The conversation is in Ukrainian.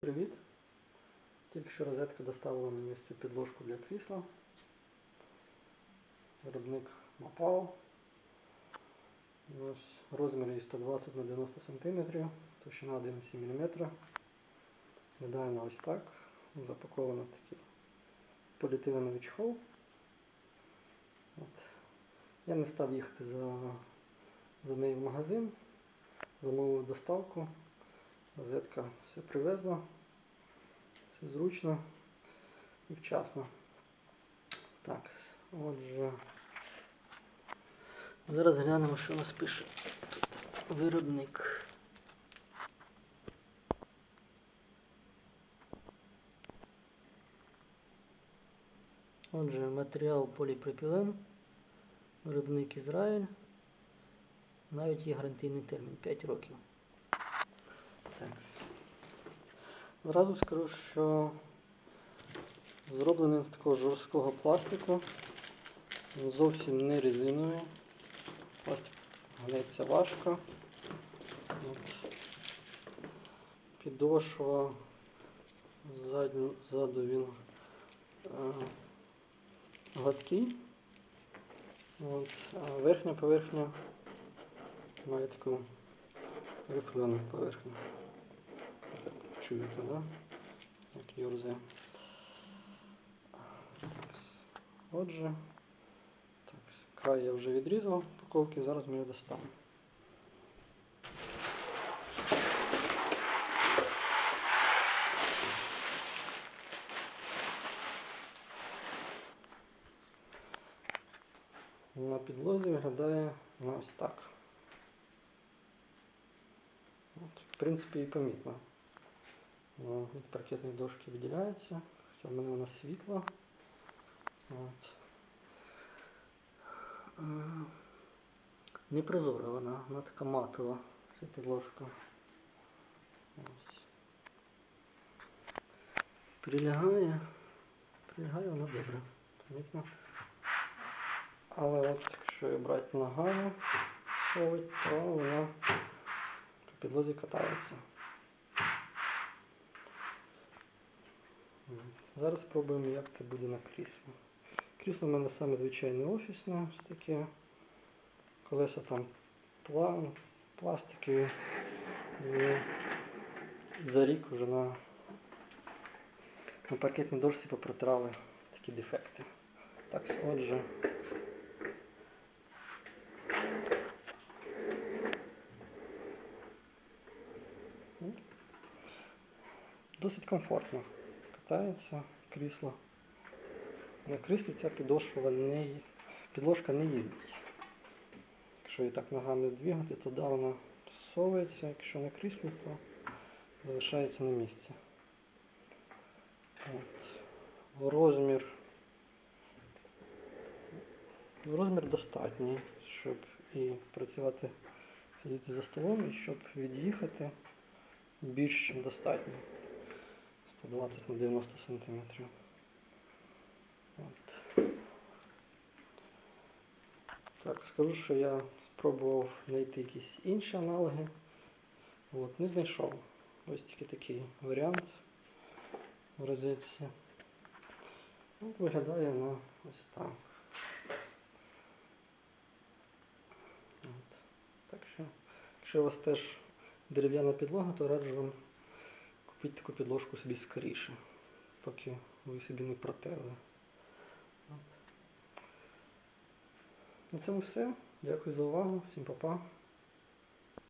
Привіт! Тільки що розетка доставила мені ось цю підложку для крісла. Виробник Mapao. Ось розмір її 120 на 90 см, товщина 1,7 мм. Вона ось так. Запаковано в такий поліетиленовий чехол. От. Я не став їхати за, за нею в магазин, замовив доставку. Розетка все привезла. Все зручно і вчасно. Так, отже. Зараз глянемо, що у нас пише тут виробник. Отже, матеріал поліпропілен, виробник Ізраїль. Навіть є гарантійний термін 5 років. Так. Зразу скажу, що зроблений з такого жорсткого пластику. Зовсім не резиновий. Пластик гнеться важко. От. Підошва ззаду, ззаду він е, гладкий. От. А верхня поверхня має таку рифлену поверхню. Чуєте, да? Як юрзе. Отже, так, край я вже відрізав упаковки, зараз ми його достанемо. На підлозі виглядає ось так. От, в принципі, і помітно. Від паркетної дошки виділяється, хоча в мене вона світла. От. Е, Не прозора вона, вона така матова, ця підложка. Ось. Прилягає, прилягає вона добре, помітно. Але от якщо брати ногами, то вона підлозі катається. От. Зараз спробуємо, як це буде на кріслі. Крісло в мене саме звичайне офісне, ось таке. Колеса там пла... пластикові. І за рік вже на, на паркетній дошці попротирали такі дефекти. Так, отже. Досить комфортно катається крісло. На кріслі ця підошва не, підложка не їздить. Якщо її так ногами двигати, то да, вона совується, якщо на кріслі, то залишається на місці. От. Розмір. Розмір достатній, щоб і працювати, сидіти за столом, і щоб від'їхати більш ніж достатньо. 120 на 90 сантиметрів. От. Так, скажу, що я спробував знайти якісь інші аналоги. От, не знайшов. Ось тільки такий варіант в розетці. От виглядає на ось так. От. Так що, якщо у вас теж дерев'яна підлога, то раджу вам купіть таку підложку собі скоріше, поки ви собі не протерли. На цьому все. Дякую за увагу. Всім па-па.